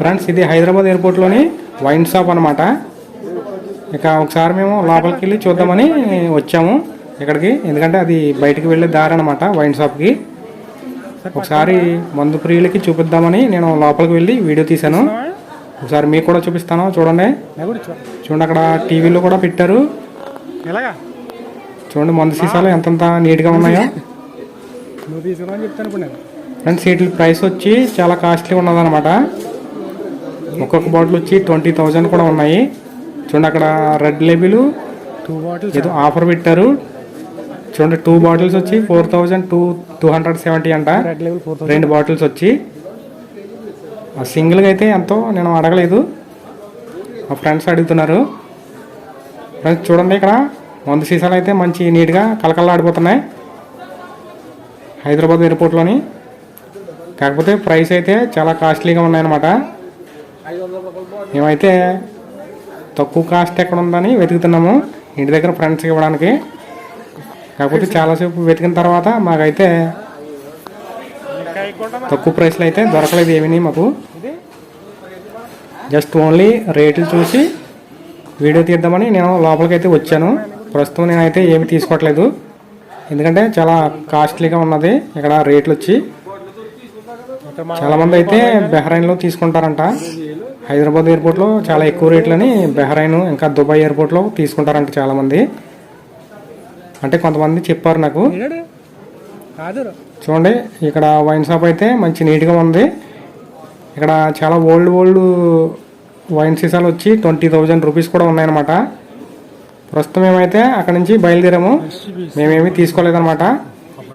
Friends ఇది Hyderabad ఎయిర్పోర్ట్లోని wine shop అనమాట ఇక ఒకసారి మేము లోపలికి వెళ్ళి చూద్దామని వచ్చాము ఇక్కడికి. ఎందుకంటే అది బయటికి వెళ్ళే దారి అనమాట వైన్ షాప్కి. ఒకసారి మందు ప్రియులకి చూపిద్దామని నేను లోపలికి వెళ్ళి వీడియో తీశాను. ఒకసారి మీకు కూడా చూపిస్తాను చూడండి. చూడండి అక్కడ టీవీలో కూడా పెట్టారు. చూడండి మందు సీసాలు ఎంతంత నీట్గా ఉన్నాయో. ఫ్రెండ్స్ వీటి ప్రైస్ వచ్చి చాలా కాస్ట్లీ ఉన్నదన్నమాట. ఒక్కొక్క బాటిల్ వచ్చి ట్వంటీ థౌజండ్ కూడా ఉన్నాయి. చూడండి అక్కడ రెడ్ లేబుల్ టూ బాటిల్స్ ఏదో ఆఫర్ పెట్టారు. చూడండి టూ బాటిల్స్ వచ్చి four thousand two two hundred seventy అంట. రెడ్ లెవెల్ ఫోర్ రెండు బాటిల్స్ వచ్చి. ఆ సింగిల్గా అయితే ఎంతో నేను అడగలేదు. మా ఫ్రెండ్స్ అడుగుతున్నారు. ఫ్రెండ్స్ చూడండి ఇక్కడ వంద సీసాలు అయితే మంచి నీట్గా కలకల్లాడిపోతున్నాయి హైదరాబాద్ ఎయిర్పోర్ట్లోని. కాకపోతే ప్రైస్ అయితే చాలా కాస్ట్లీగా ఉన్నాయన్నమాట. మేమైతే తక్కువ కాస్ట్ ఎక్కడ ఉందని వెతుకుతున్నాము. ఇంటి దగ్గర ఫ్రెండ్స్కి ఇవ్వడానికి. కాకపోతే చాలాసేపు వెతికిన తర్వాత మాకైతే తక్కువ ప్రైస్లో అయితే దొరకలేదు ఏమీ మాకు. జస్ట్ ఓన్లీ రేట్లు చూసి వీడియో తీద్దామని నేను లోపలికి అయితే వచ్చాను. ప్రస్తుతం నేనైతే ఏమి తీసుకోవట్లేదు. ఎందుకంటే చాలా కాస్ట్లీగా ఉన్నది. ఇక్కడ రేట్లు వచ్చి చాలా మంది అయితే బెహ్రైన్లో తీసుకుంటారంట. హైదరాబాద్ ఎయిర్పోర్ట్లో చాలా ఎక్కువ రేట్లని బెహ్రైన్ ఇంకా దుబాయ్ ఎయిర్పోర్ట్లో తీసుకుంటారంట చాలా మంది అంటే కొంతమంది చెప్పారు నాకు. చూడండి ఇక్కడ వైన్ షాప్ అయితే మంచి నీట్గా ఉంది. ఇక్కడ చాలా ఓల్డ్ ఓల్డ్ వైన్ సీసాలు వచ్చి ట్వంటీ థౌజండ్ రూపీస్ కూడా ఉన్నాయన్నమాట. ప్రస్తుతం ఏమైతే అక్కడ నుంచి బయలుదేరాము మేమేమి తీసుకోలేదన్నమాట.